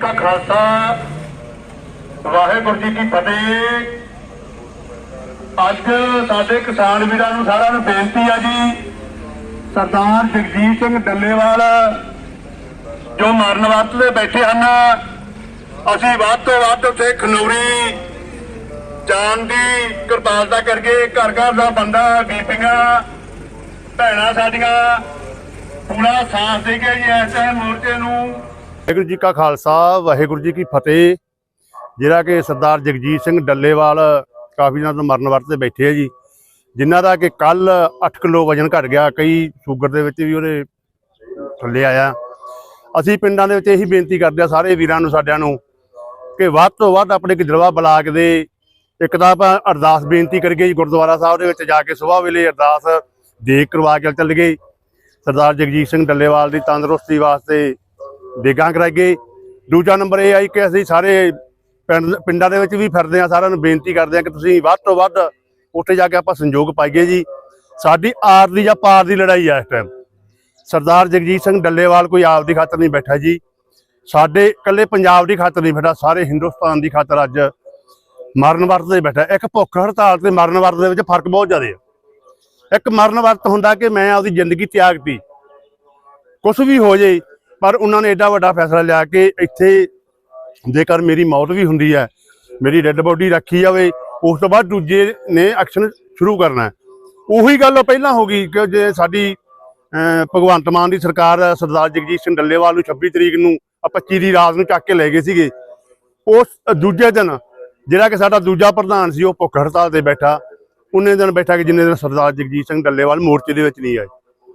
ਕਾ ਖਾਲਸਾ, ਵਾਹਿਗੁਰੂ ਜੀ ਕੀ ਫਤਿਹ। ਅੱਜ ਸਾਡੇ ਕਿਸਾਨ ਵੀਰਾਂ ਨੂੰ ਸਾਰਿਆਂ ਨੂੰ ਬੇਨਤੀ ਆ ਜੀ, ਸਰਦਾਰ ਜਗਜੀਤ ਸਿੰਘ ਡੱਲੇਵਾਲ, ਜੋ ਮਰਨ ਵਰਤ ਬੈਠੇ ਹਨ, ਅਸੀਂ ਵੱਧ ਤੋਂ ਵੱਧ ਉੱਥੇ ਖਨੌਰੀ, ਜਾਣ ਦੀ ਕਿਰਪਾਲਤਾ ਕਰਕੇ ਘਰ ਘਰ ਦਾ ਬੰਦਾ, ਬੀਬੀਆਂ, ਭੈਣਾਂ ਸਾਡੀਆਂ, ਪੂਰਾ ਸਾਥ ਦੇ ਕੇ ਜੀ, ਇਸ ਮੋਰਚੇ ਨੂੰ ਵਾਹਿਗੁਰੂ ਜੀ ਕਾ ਖਾਲਸਾ, ਵਾਹਿਗੁਰੂ ਜੀ ਕੀ ਫਤਿਹ। ਜਿਹੜਾ ਕਿ ਸਰਦਾਰ ਜਗਜੀਤ ਸਿੰਘ ਡੱਲੇਵਾਲ ਕਾਫੀ ਦਿਨਾਂ ਤੋਂ ਮਰਨ ਵਰਤ ਬੈਠੇ ਆ ਜੀ। ਜਿਨ੍ਹਾਂ ਦਾ ਕਿ ਕੱਲ 8 ਕਿਲੋ ਵਜਨ ਘਟ ਗਿਆ, ਕਈ ਸ਼ੂਗਰ ਦੇ ਵਿੱਚ ਵੀ ਉਹਦੇ ਥੱਲੇ ਆਇਆ। ਅਸੀਂ ਪਿੰਡਾਂ ਦੇ ਵਿੱਚ ਇਹੀ ਬੇਨਤੀ ਕਰਦੇ ਆ ਸਾਰੇ ਵੀਰਾਂ ਨੂੰ, ਸਾਡਿਆਂ ਨੂੰ, ਕਿ ਵੱਧ ਤੋਂ ਵੱਧ ਆਪਣੇ ਗਿੱਦੜਵਾ ਬਲਾਕ ਦੇ। ਇੱਕ ਤਾਂ ਆਪਾਂ ਅਰਦਾਸ ਬੇਨਤੀ ਕਰੀਏ ਜੀ, ਗੁਰਦੁਆਰਾ ਸਾਹਿਬ ਦੇ ਵਿੱਚ ਜਾ ਕੇ ਸਵੇਰ ਵੇਲੇ ਅਰਦਾਸ ਦੇਖ ਕਰਵਾ ਕੇ ਚੱਲ ਗਏ ਸਰਦਾਰ ਜਗਜੀਤ ਸਿੰਘ ਡੱਲੇਵਾਲ ਦੀ ਤੰਦਰੁਸਤੀ ਵਾਸਤੇ ਦੇਗਾਂ ਕਰਾਈਏ ਦੂਜਾ ਨੰਬਰ ਇਹ ਆਈ ਕਿ ਅਸੀਂ ਸਾਰੇ ਪਿੰਡ ਪਿੰਡਾਂ ਦੇ ਵਿੱਚ ਵੀ ਫਿਰਦੇ ਆ ਸਾਰਿਆਂ ਨੂੰ ਬੇਨਤੀ ਕਰਦੇ ਆ ਕਿ ਤੁਸੀਂ ਵੱਧ ਤੋਂ ਵੱਧ ਉੱਥੇ ਜਾ ਕੇ ਆਪਾਂ ਸੰਯੋਗ ਪਾਈਏ ਜੀ। ਸਾਡੀ ਆਰ ਦੀ ਜਾਂ ਪਾਰ ਦੀ ਲੜਾਈ ਆ ਇਸ ਟਾਈਮ ਸਰਦਾਰ ਜਗਜੀਤ ਸਿੰਘ ਡੱਲੇਵਾਲ ਕੋਈ ਆਪ ਦੀ ਖਾਤਰ ਨਹੀਂ ਬੈਠਾ ਜੀ। ਸਾਡੇ ਇਕੱਲੇ ਪੰਜਾਬ ਦੀ ਖਾਤਰ ਨਹੀਂ ਬੈਠਾ, ਸਾਰੇ ਹਿੰਦੁਸਤਾਨ ਦੀ ਖਾਤਰ ਅੱਜ ਮਰਨ ਵਰਤ ਤੇ ਬੈਠਾ। ਇੱਕ ਭੁੱਖ ਹੜਤਾਲ ਤੇ ਮਰਨ ਵਰਤ ਦੇ ਵਿੱਚ ਫ਼ਰਕ ਬਹੁਤ ਜ਼ਿਆਦਾ ਹੈ ਇੱਕ ਮਰਨ ਵਰਤ ਹੁੰਦਾ ਕਿ ਮੈਂ ਆਪਦੀ ਜ਼ਿੰਦਗੀ ਤਿਆਗਤੀ ਕੁਝ ਵੀ ਹੋ ਜੇ ਪਰ ਉਹਨਾਂ ਨੇ ਐਡਾ ਵੱਡਾ ਫੈਸਲਾ ਲਿਆ ਕਿ ਇੱਥੇ ਜੇਕਰ ਮੇਰੀ ਮੌਤ ਵੀ ਹੁੰਦੀ ਹੈ ਮੇਰੀ ਡੈੱਡ ਬੋਡੀ ਰੱਖੀ ਜਾਵੇ ਉਸ ਤੋਂ ਬਾਅਦ ਦੂਜੇ ਨੇ ਐਕਸ਼ਨ ਸ਼ੁਰੂ ਕਰਨਾ ਉਹੀ ਗੱਲ ਪਹਿਲਾਂ ਹੋ ਗਈ ਕਿ ਜੇ ਸਾਡੀ ਅਹ, ਭਗਵੰਤ ਮਾਨ ਦੀ ਸਰਕਾਰ ਸਰਦਾਰ ਜਗਜੀਤ ਸਿੰਘ ਡੱਲੇਵਾਲ ਨੂੰ 26 ਤਰੀਕ ਨੂੰ ਆ 25 ਦੀ ਰਾਤ ਨੂੰ ਚੱਕ ਕੇ ਲੈ ਗਏ ਸੀਗੇ ਉਸ ਦੂਜੇ ਦਿਨ ਜਿਹੜਾ ਕਿ ਸਾਡਾ ਦੂਜਾ ਪ੍ਰਧਾਨ ਸੀ ਉਹ ਭੁੱਖ ਹੜਤਾਲ ਤੇ ਬੈਠਾ। ਉਹਨੇ ਦਿਨ ਬੈਠਾ ਕਿ ਜਿੰਨੇ ਦਿਨ ਸਰਦਾਰ ਜਗਜੀਤ ਸਿੰਘ ਡੱਲੇਵਾਲ ਮੋਰਚੇ ਦੇ ਵਿੱਚ ਨਹੀਂ ਆਏ।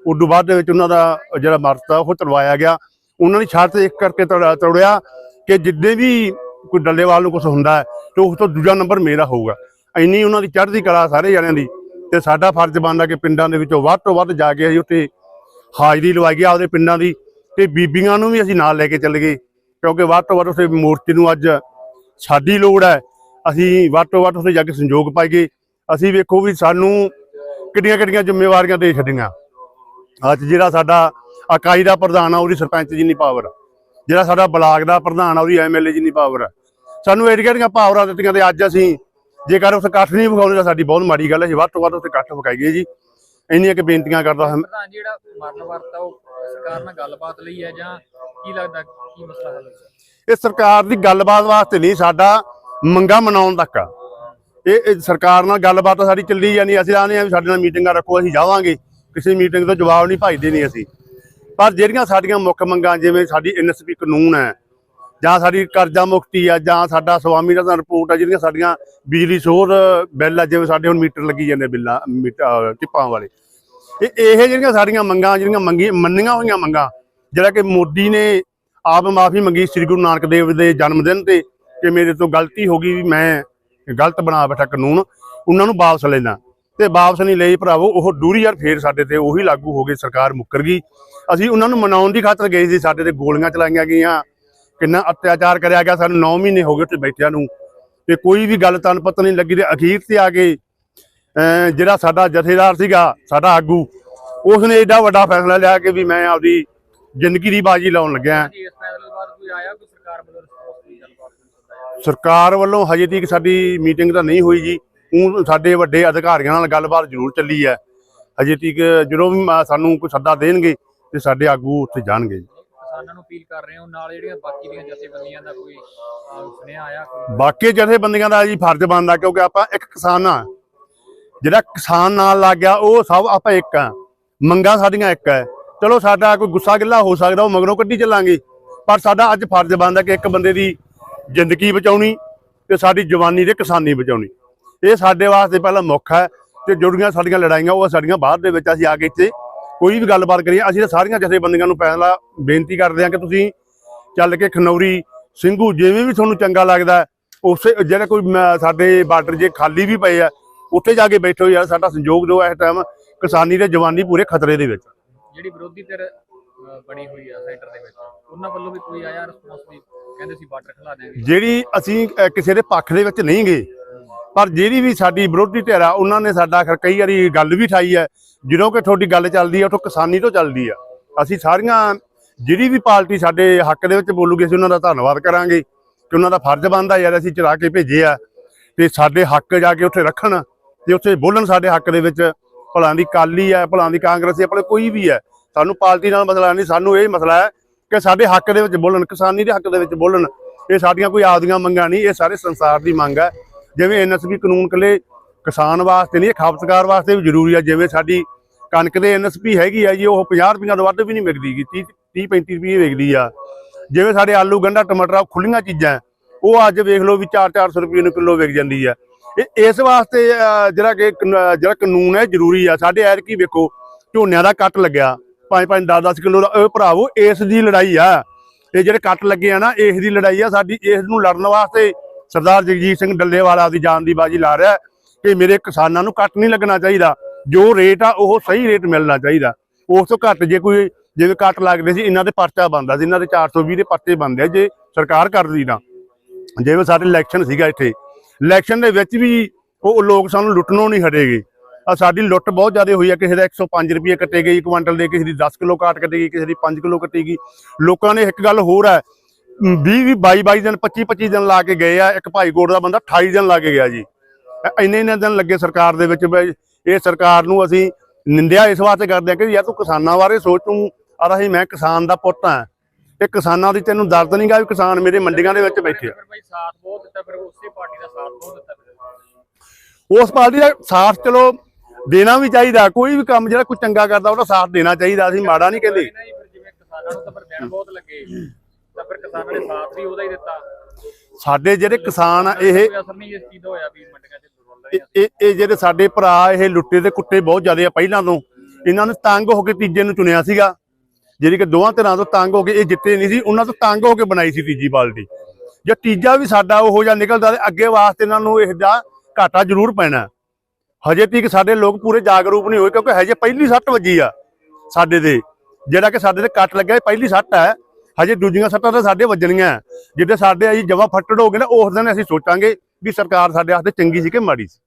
ਉਦੋਂ ਬਾਅਦ ਦੇ ਵਿੱਚ ਉਹਨਾਂ ਦਾ ਜਿਹੜਾ ਮਰਤਾ ਉਹ ਤੁੜਵਾਇਆ ਗਿਆ। ਉਹਨਾਂ ਦੀ ਛੱਤ ਇੱਕ ਕਰਕੇ ਤੋੜ- ਤੋੜਿਆ ਕਿ ਜਿੱਦੇ ਵੀ ਕੋਈ ਡੱਲੇਵਾਲ ਨੂੰ ਕੁਝ ਹੁੰਦਾ ਹੈ, ਤੇ ਉਸ ਤੋਂ ਦੂਜਾ ਨੰਬਰ ਮੇਰਾ ਹੋਊਗਾ। ਇੰਨੀ ਉਹਨਾਂ ਦੀ ਚੜ੍ਹਦੀ ਕਲਾ ਸਾਰੇ ਜਣਿਆਂ ਦੀ, ਤੇ ਸਾਡਾ ਫਰਜ਼ ਬਣਦਾ ਕਿ ਪਿੰਡਾਂ ਦੇ ਵਿੱਚੋਂ ਵੱਧ ਤੋਂ ਵੱਧ ਜਾ ਕੇ ਅਸੀਂ ਉੱਥੇ ਹਾਜ਼ਰੀ ਲਵਾਈਏ ਆਪਦੇ ਪਿੰਡਾਂ ਦੀ, ਤੇ ਬੀਬੀਆਂ ਨੂੰ ਵੀ ਅਸੀਂ ਨਾਲ ਲੈ ਕੇ ਚੱਲ ਗਏ, ਕਿਉਂਕਿ ਵੱਧ ਤੋਂ ਵੱਧ ਉੱਥੇ ਮੂਰਤੀ ਨੂੰ ਅੱਜ ਸਾਡੀ ਲੋੜ ਹੈ। ਅਸੀਂ ਵੱਧ ਤੋਂ ਵੱਧ ਉੱਥੇ ਜਾ ਕੇ ਸੰਯੋਗ ਪਾਈਏ ਅਸੀਂ ਵੇਖੋ ਵੀ ਸਾਨੂੰ ਕਿੰਨੀਆਂ ਕਿੰਨੀਆਂ ਜ਼ਿੰਮੇਵਾਰੀਆਂ ਦੇ ਛੱਡੀਆਂ। ਅੱਜ ਜਿਹੜਾ ਸਾਡਾ ਇਕਾਈ ਦਾ ਪ੍ਰਧਾਨ ਆ ਉਹਦੀ ਸਰਪੰਚ ਜਿੰਨੀ ਪਾਵਰ ਆ। ਜਿਹੜਾ ਸਾਡਾ ਬਲਾਕ ਦਾ ਪ੍ਰਧਾਨ ਆ ਉਹਦੀ ਐਮਐਲਏ ਜਿੰਨੀ ਪਾਵਰ ਆ। ਸਾਨੂੰ ਐਡੀਆਂ ਦੀਆਂ ਪਾਵਰਾਂ ਦਿੱਤੀਆਂ ਤੇ ਅੱਜ ਅਸੀਂ ਜੇਕਰ ਉਸ ਇਕੱਠ ਨਹੀਂ ਵਿਖਾਉਂਦੇ ਤਾਂ ਸਾਡੀ ਬਹੁਤ ਮਾੜੀ ਗੱਲ ਹੈ ਅਸੀਂ ਵੱਧ ਤੋਂ ਵੱਧ ਉੱਥੇ ਇਕੱਠ ਵਿਖਾਈਏ ਜੀ। ਇੰਨੀਆਂ ਕਿ ਬੇਨਤੀਆਂ ਕਰਦਾ ਹਾਂ ਪ੍ਰਧਾਨ ਜਿਹੜਾ ਮਰਨ ਵਰਤ ਉਹ ਸਰਕਾਰ ਨਾਲ ਗੱਲਬਾਤ ਲਈ ਹੈ ਜਾਂ ਕੀ ਲੱਗਦਾ ਕੀ ਮਸਲਾ ਹੱਲ ਇਹ ਸਰਕਾਰ ਦੀ ਗੱਲਬਾਤ ਵਾਸਤੇ ਨਹੀਂ ਸਾਡਾ ਮੰਗਾ ਮਨਾਉਣ ਤੱਕ ਆ। ਇਹ ਸਰਕਾਰ ਨਾਲ ਗੱਲਬਾਤ ਸਾਡੀ ਚੱਲੀ ਜਾਣੀ ਅਸੀਂ ਆਨੇ ਆ ਵੀ ਸਾਡੇ ਨਾਲ ਮੀਟਿੰਗਾਂ ਰੱਖੋ ਅਸੀਂ ਜਾਵਾਂਗੇ। ਕਿਸੇ ਮੀਟਿੰਗ ਤੋਂ ਜਵਾਬ ਨਹੀਂ ਭਾਈਦੇ ਨਹੀਂ ਅਸੀਂ। ਪਰ ਜਿਹੜੀਆਂ ਸਾਡੀਆਂ ਮੁੱਖ ਮੰਗਾਂ, ਜਿਵੇਂ ਸਾਡੀ ਐਨਐਸਪੀ ਕਾਨੂੰਨ ਹੈ, ਜਾਂ ਸਾਡੀ ਕਰਜ਼ਾ ਮੁਕਤੀ ਆ ਜਾਂ ਸਾਡਾ ਸਵਾਮੀ ਦਾ ਰਿਪੋਰਟ ਆ ਜਿਹੜੀਆਂ ਸਾਡੀਆਂ ਬਿਜਲੀ ਸੋਧ ਬਿੱਲ ਆ ਜਿਵੇਂ ਸਾਡੇ ਹੁਣ ਮੀਟਰ ਲੱਗੀ ਜਾਂਦੇ ਬਿੱਲਾਂ, ਮੀਟਰ ਟਿੱਪਾਂ ਵਾਲੇ। ਇਹ ਇਹ ਜਿਹੜੀਆਂ ਸਾਡੀਆਂ ਮੰਗਾਂ, ਜਿਹੜੀਆਂ ਮੰਗੀ, ਮੰਨੀਆਂ ਹੋਈਆਂ ਮੰਗਾਂ, ਜਿਹੜਾ ਕਿ ਮੋਦੀ ਨੇ ਆਪ ਮਾਫੀ ਮੰਗੀ ਸ੍ਰੀ ਗੁਰੂ ਨਾਨਕ ਦੇਵ ਦੇ ਜਨਮ ਦਿਨ ਤੇ, ਕਿ ਮੇਰੇ ਤੋਂ ਗਲਤੀ ਹੋ ਗਈ ਵੀ ਮੈਂ ਗਲਤ ਬਣਾ ਬੈਠਾ ਕਾਨੂੰਨ, ਉਹਨਾਂ ਨੂੰ ਵਾਪਸ ਲੈਣਾ ਤੇ ਵਾਪਸ ਨਹੀਂ ਲਈ ਭਰਾਵੋ ਉਹ ਦੂਰੀ ਯਾਰ ਫੇਰ ਸਾਡੇ ਤੇ ਉਹੀ ਲਾਗੂ ਹੋ ਗਈ ਸਰਕਾਰ ਮੁੱਕਰ ਗਈ। ਅਸੀਂ ਉਹਨਾਂ ਨੂੰ ਮਨਾਉਣ ਦੀ ਖਾਤਰ ਗਏ ਸੀ ਸਾਡੇ ਤੇ ਗੋਲੀਆਂ ਚਲਾਈਆਂ ਗਈਆਂ। ਕਿੰਨਾ ਅਤਿਆਚਾਰ ਕਰਿਆ ਗਿਆ ਸਾਨੂੰ 9 ਮਹੀਨੇ ਹੋ ਗਏ ਉੱਥੇ ਬੈਠਿਆਂ ਨੂੰ। ਤੇ ਕੋਈ ਵੀ ਗੱਲ ਤਨ ਪਤਾ ਨਹੀਂ ਲੱਗੀ ਤੇ ਅਖੀਰ ਤੇ ਆ ਕੇ ਜਿਹੜਾ ਸਾਡਾ ਜਥੇਦਾਰ ਸੀਗਾ ਸਾਡਾ ਆਗੂ ਉਸਨੇ ਏਡਾ ਵੱਡਾ ਫੈਸਲਾ ਲਿਆ ਕਿ ਵੀ ਮੈਂ ਆਪਦੀ ਜ਼ਿੰਦਗੀ ਦੀ ਬਾਜੀ ਲਾਉਣ ਲੱਗਿਆ। ਸਰਕਾਰ ਵੱਲੋਂ ਹਜੇ ਤੱਕ ਸਾਡੀ ਮੀਟਿੰਗ ਤਾਂ ਨਹੀਂ ਹੋਈ ਜੀ। ਉਹ ਸਾਡੇ ਵੱਡੇ ਅਧਿਕਾਰੀਆਂ ਨਾਲ ਗੱਲਬਾਤ ਜ਼ਰੂਰ ਚੱਲੀ ਹੈ। ਹਜੇ ਤੱਕ ਜਦੋਂ ਵੀ ਸਾਨੂੰ ਕੋਈ ਸੱਦਾ ਦੇਣਗੇ ਤੇ ਸਾਡੇ ਆਗੂ ਉੱਥੇ ਜਾਣਗੇ ਜੀ। ਕਿਸਾਨਾਂ ਨੂੰ ਅਪੀਲ ਕਰ ਰਹੇ ਹੋ ਨਾਲ ਜਿਹੜੀਆਂ ਬਾਕੀ ਦੀਆਂ ਜਥੇਬੰਦੀਆਂ ਦਾ ਕੋਈ ਅਹ, ਸੁਨੇਹਾ ਆਇਆ ਕੋਈ? ਬਾਕੀ ਜਥੇਬੰਦੀਆਂ ਦਾ ਜੀ ਫਰਜ਼ ਬਣਦਾ ਕਿਉਂਕਿ ਆਪਾਂ ਇੱਕ ਕਿਸਾਨ ਆ ਜਿਹੜਾ ਕਿਸਾਨ ਨਾਲ ਲੱਗ ਗਿਆ ਉਹ ਸਭ ਆਪਾਂ ਇੱਕ ਆ ਮੰਗਾਂ ਸਾਡੀਆਂ ਇੱਕ ਹੈ। ਚਲੋ ਸਾਡਾ ਕੋਈ ਗੁੱਸਾ ਗਿੱਲਾ ਹੋ ਸਕਦਾ ਉਹ ਮਗਰੋਂ ਕੱਢੀ ਚੱਲਾਂਗੇ। ਪਰ ਸਾਡਾ ਅੱਜ ਫਰਜ਼ ਬਣਦਾ ਕਿ ਇੱਕ ਬੰਦੇ ਦੀ ਜ਼ਿੰਦਗੀ ਬਚਾਉਣੀ ਤੇ ਸਾਡੀ ਜਵਾਨੀ ਤੇ ਕਿਸਾਨੀ ਬਚਾਉਣੀ। ਇਹ ਸਾਡੇ ਵਾਸਤੇ ਪਹਿਲਾਂ ਮੁੱਖ ਹੈ ਤੇ ਜਿਹੜੀਆਂ ਸਾਡੀਆਂ ਲੜਾਈਆਂ ਉਹ ਸਾਡੀਆਂ ਬਾਅਦ ਦੇ ਵਿੱਚ ਅਸੀਂ ਆ ਕੇ ਇੱਥੇ ਕੋਈ ਵੀ ਗੱਲਬਾਤ ਕਰੀਏ। ਅਸੀਂ ਤਾਂ ਸਾਰੀਆਂ ਜਥੇਬੰਦੀਆਂ ਨੂੰ ਪਹਿਲਾਂ ਬੇਨਤੀ ਕਰਦੇ ਹਾਂ ਕਿ ਤੁਸੀਂ ਚੱਲ ਕੇ ਖਨੌਰੀ ਸਿੰਘੂ ਜਿਵੇਂ ਵੀ ਤੁਹਾਨੂੰ ਚੰਗਾ ਲੱਗਦਾ ਉਸੇ ਜਿਹੜਾ ਕੋਈ ਸਾਡੇ ਬਾਰਡਰ ਜੇ ਖਾਲੀ ਵੀ ਪਏ ਆ ਉੱਥੇ ਜਾ ਕੇ ਬੈਠੋ ਯਾਰ ਸਾਡਾ ਸੰਯੋਗ ਜੋ ਇਸ ਟਾਈਮ ਕਿਸਾਨੀ ਤੇ ਜਵਾਨੀ ਪੂਰੇ ਖਤਰੇ ਦੇ ਵਿੱਚ। ਜਿਹੜੀ ਵਿਰੋਧੀ ਧਿਰ ਬਣੀ ਹੋਈ ਆ ਸੈਂਟਰ ਦੇ ਵਿੱਚ ਉਹਨਾਂ ਵੱਲੋਂ ਵੀ ਕੋਈ ਆਇਆ ਰਿਸਪੌਂਸ ਵੀ? ਕਹਿੰਦੇ ਸੀ ਬਾਰਡਰ ਖਿਲਾ ਦੇਣਗੇ ਜਿਹੜੀ ਅਸੀਂ ਕਿਸੇ ਦੇ ਪੱਖ ਦੇ ਵਿੱਚ ਨਹੀਂ ਗਏ ਪਰ ਜਿਹੜੀ ਵੀ ਸਾਡੀ ਵਿਰੋਧੀ ਧਿਰ ਆ, ਉਹਨਾਂ ਨੇ ਸਾਡਾ ਖਰ ਕਈ ਵਾਰੀ ਗੱਲ ਵੀ ਠਾਈ ਹੈ। ਜਦੋਂ ਕਿ ਤੁਹਾਡੀ ਗੱਲ ਚੱਲਦੀ ਹੈ, ਉਥੋਂ ਕਿਸਾਨੀ ਤੋਂ ਚੱਲਦੀ ਆ। ਅਸੀਂ ਸਾਰੀਆਂ ਜਿਹੜੀ ਵੀ ਪਾਰਟੀ ਸਾਡੇ ਹੱਕ ਦੇ ਵਿੱਚ ਬੋਲੂਗੀ, ਅਸੀਂ ਉਹਨਾਂ ਦਾ ਧੰਨਵਾਦ ਕਰਾਂਗੇ ਕਿ ਉਹਨਾਂ ਦਾ ਫਰਜ਼ ਬਣਦਾ ਯਾਰ, ਅਸੀਂ ਚਰਾ ਕੇ ਭੇਜੇ ਆ। ਤੇ ਸਾਡੇ ਹੱਕ ਜਾ ਕੇ ਉੱਥੇ ਰੱਖਣ ਤੇ ਉੱਥੇ ਬੋਲਣ ਸਾਡੇ ਹੱਕ ਦੇ ਵਿੱਚ। ਭਲਾਂ ਦੀ ਕਾਲੀ ਹੈ ਭਲਾਂ ਦੀ ਕਾਂਗਰਸੀ ਹੈ ਭਲੇ ਕੋਈ ਵੀ ਹੈ ਸਾਨੂੰ ਪਾਰਟੀ ਨਾਲ ਮਸਲਾ ਨਹੀਂ, ਸਾਨੂੰ ਇਹ ਮਸਲਾ ਹੈ ਕਿ ਸਾਡੇ ਹੱਕ ਦੇ ਵਿੱਚ ਬੋਲਣ, ਕਿਸਾਨੀ ਦੇ ਹੱਕ ਦੇ ਵਿੱਚ ਬੋਲਣ। ਇਹ ਸਾਡੀਆਂ ਕੋਈ ਆਪਦੀਆਂ ਮੰਗਾਂ ਨਹੀਂ, ਇਹ ਸਾਰੇ ਸੰਸਾਰ ਦੀ ਮੰਗ ਹੈ। ਜਿਵੇਂ ਐਨਐਸਪੀ ਕਾਨੂੰਨ ਕੱਲੇ ਕਿਸਾਨ ਵਾਸਤੇ ਨਹੀਂ ਖਪਤਕਾਰ ਵਾਸਤੇ ਵੀ ਜ਼ਰੂਰੀ ਹੈ ਜਿਵੇਂ ਸਾਡੀ ਕਣਕ ਦੇ ਐਨਐਸਪੀ ਹੈਗੀ ਆ ਜੀ ਉਹ 50 ਰੁਪਈਆਂ ਤੋਂ ਵੱਧ ਵੀ ਨਹੀਂ ਵਿਕਦੀ ਗੀ 30 30 35 ਰੁਪਏ ਵਿਕਦੀ ਆ। ਜਿਵੇਂ ਸਾਡੇ ਆਲੂ ਗੰਢਾ ਟਮਾਟਰ ਆ, ਖੁੱਲੀਆਂ ਚੀਜ਼ਾਂ ਉਹ ਅੱਜ ਵੇਖ ਲਓ ਵੀ 4-400 ਰੁਪਏ ਨੂੰ ਕਿਲੋ ਵਿਕ ਜਾਂਦੀ ਆ। ਇਹ ਇਸ ਵਾਸਤੇ ਜਿਹੜਾ ਕਿ ਜਿਹੜਾ ਕਾਨੂੰਨ ਹੈ ਜ਼ਰੂਰੀ ਆ। ਸਾਡੇ ਐਰ ਕੀ ਵੇਖੋ ਝੋਨਿਆਂ ਦਾ ਕੱਟ ਲੱਗਿਆ। 5-5 10-10 ਕਿਲੋ ਦਾ ਭਰਾਵੋ ਇਸ ਦੀ ਲੜਾਈ ਆ। ਇਹ ਜਿਹੜੇ ਕੱਟ ਲੱਗੇ ਆ ਨਾ ਇਸ ਦੀ ਲੜਾਈ ਆ। ਸਾਡੀ ਇਸ ਨੂੰ ਲੜਨ ਵਾਸਤੇ ਸਰਦਾਰ ਜਗਜੀਤ ਸਿੰਘ ਡੱਲੇਵਾਲ ਆਪਦੀ ਜਾਨ ਦੀ ਬਾਜੀ ਲਾ ਰਿਹਾ ਕਿ ਮੇਰੇ ਕਿਸਾਨਾਂ ਨੂੰ ਕੱਟ ਨਹੀਂ ਲੱਗਣਾ ਚਾਹੀਦਾ। ਜੋ ਰੇਟ ਆ, ਉਹ ਸਹੀ ਰੇਟ ਮਿਲਣਾ ਚਾਹੀਦਾ। ਉਸ ਤੋਂ ਘੱਟ ਜੇ ਕੋਈ ਜਿਵੇਂ ਕੱਟ ਲੱਗਦੇ ਸੀ, ਇਹਨਾਂ ਦੇ ਪਰਚਾ ਬੰਦਾ ਸੀ। ਇਹਨਾਂ ਦੇ 420 ਦੇ ਪਰਚੇ ਬੰਦੇ ਆ ਜੇ ਸਰਕਾਰ ਕਰਦੀ ਨਾ ਜਿਵੇਂ ਸਾਡੇ ਇਲੈਕਸ਼ਨ ਸੀਗਾ ਇੱਥੇ। ਇਲੈਕਸ਼ਨ ਦੇ ਵਿੱਚ ਵੀ ਉਹ ਲੋਕ ਸਾਨੂੰ ਲੁੱਟਣੋਂ ਨਹੀਂ ਹਟੇਗੇ। ਆ ਸਾਡੀ ਲੁੱਟ ਬਹੁਤ ਜ਼ਿਆਦਾ ਹੋਈ ਆ। ਕਿਸੇ ਦਾ 105 ਰੁਪਏ ਕੱਟੇ ਗਏ। ਕੁਆਂਟਲ ਦੇ ਕਿਸੇ ਦੀ 10 ਕਿਲੋ ਕਾਟ ਕੱਟੇ ਗਈ, ਕਿਸੇ ਦੀ 5 ਕਿਲੋ ਕੱਟੀ ਗਈ। ਲੋਕਾਂ ਨੇ ਇੱਕ ਗੱਲ ਹੋਰ ਹੈ 20 20 22 22 ਦਿਨ 25 25 ਦਿਨ ਲਾ ਕੇ ਗਏ ਆ। ਇੱਕ ਭਾਈ ਕੋਟ ਦਾ ਬੰਦਾ 28 ਦਿਨ ਲਾ ਕੇ ਗਿਆ ਜੀ। ਇੰਨੇ ਇੰਨੇ ਦਿਨ ਲੱਗੇ ਸਰਕਾਰ ਦੇ ਵਿੱਚ ਵੀ ਇਹ ਸਰਕਾਰ ਨੂੰ ਅਸੀਂ ਨਿੰਦਿਆ ਇਸ ਵਾਸਤੇ ਕਰਦੇ ਆ ਕਿ ਯਾਰ ਤੂੰ ਕਿਸਾਨਾਂ ਬਾਰੇ ਸੋਚ ਤੂੰ ਆ ਰਹੀ ਮੈਂ ਕਿਸਾਨ ਦਾ ਪੁੱਤ ਆ ਤੇ ਕਿਸਾਨਾਂ ਦੀ ਤੈਨੂੰ ਦਰਦ ਨਹੀਂਗਾ ਵੀ ਕਿਸਾਨ ਮੇਰੇ ਮੰਡੀਆਂ ਦੇ ਵਿੱਚ ਬੈਠੇ ਆ। ਫਿਰ ਭਾਈ ਸਾਥ ਬਹੁਤ ਦਿੱਤਾ ਫਿਰ ਉਸੇ ਪਾਰਟੀ ਦਾ ਸਾਥ ਬਹੁਤ ਦਿੱਤਾ ਫਿਰ। ਉਸ ਪਾਰਟੀ ਦਾ ਸਾਥ ਚਲੋ ਦੇਣਾ ਵੀ ਚਾਹੀਦਾ ਕੋਈ ਵੀ ਕੰਮ ਜਿਹੜਾ ਕੋਈ ਚੰਗਾ ਕਰਦਾ ਉਹਦਾ ਸਾਥ ਦੇਣਾ ਚਾਹੀਦਾ ਅਸੀਂ ਮਾੜਾ ਨਹੀਂ ਕਹਿੰਦੇ ਜਿਵੇਂ ਕਿਸਾਨਾਂ ਨੂੰ ਤਾਂ ਦੇਣ ਬਹੁਤ ਲੱਗੇ। ਤਾਂ ਫਿਰ ਕਿਸਾਨਾਂ ਨੇ ਸਾਥ ਵੀ ਉਹਦਾ ਹੀ ਦਿੱਤਾ। ਸਾਡੇ ਜਿਹੜੇ ਕਿਸਾਨ ਆ ਇਹ ਕੋਈ ਅਸਰ ਨਹੀਂ ਇਸ ਚੀਜ਼ ਦਾ ਹੋਇਆ ਵੀ ਮੰਡੀਆਂ 'ਚ ਰੁਲ ਰਹੇ ਆ। ਇਹ ਇਹ- ਇਹ ਜਿਹੜੇ ਸਾਡੇ ਭਰਾ ਇਹ ਲੁੱਟੇ ਤੇ ਕੁੱਟੇ ਬਹੁਤ ਜ਼ਿਆਦੇ ਆ ਪਹਿਲਾਂ ਤੋਂ। ਇਹਨਾਂ ਨੇ ਤੰਗ ਹੋ ਕੇ ਤੀਜੇ ਨੂੰ ਚੁਣਿਆ ਸੀਗਾ। ਜਿਹੜੀ ਕਿ ਦੋਵਾਂ ਧਿਰਾਂ ਤੋਂ ਤੰਗ ਹੋ ਕੇ ਇਹ ਜਿੱਤੇ ਨਹੀਂ ਸੀ ਉਹਨਾਂ ਤੋਂ ਤੰਗ ਹੋ ਕੇ ਬਣਾਈ ਸੀ ਤੀਜੀ ਪਾਰਟੀ ਜੇ ਤੀਜਾ ਵੀ ਸਾਡਾ ਉਹੋ ਜਿਹਾ ਨਿਕਲਦਾ ਤੇ ਅੱਗੇ ਵਾਸਤੇ ਇਹਨਾਂ ਨੂੰ ਇਹ ਜਿਹਾ ਘਾਟਾ ਜ਼ਰੂਰ ਪੈਣਾ। ਹਜੇ ਤੱਕ ਸਾਡੇ ਲੋਕ ਪੂਰੇ ਜਾਗਰੂਕ ਨਹੀਂ ਹੋਏ ਕਿਉਂਕਿ ਹਜੇ ਪਹਿਲੀ ਸੱਟ ਵੱਜੀ ਆ ਸਾਡੇ ਦੇ ਜਿਹੜਾ ਕਿ ਸਾਡੇ ਤੇ ਕੱਟ ਲੱਗਿਆ ਇਹ ਪਹਿਲੀ ਸੱਟ ਹੈ ਹਜੇ ਦੂਜੀਆਂ ਸੱਟਾਂ ਤਾਂ ਸਾਡੇ ਵੱਜਣੀਆਂ ਜਿੱਦੇ ਸਾਡੇ ਅਸੀਂ ਜਮਾ ਫੱਟੜ ਹੋ ਗਏ ਨਾ, ਉਸ ਦਿਨ ਅਸੀਂ ਸੋਚਾਂਗੇ ਵੀ ਸਰਕਾਰ ਸਾਡੇ ਵਾਸਤੇ ਚੰਗੀ ਸੀ ਕਿ ਮਾੜੀ ਸੀ।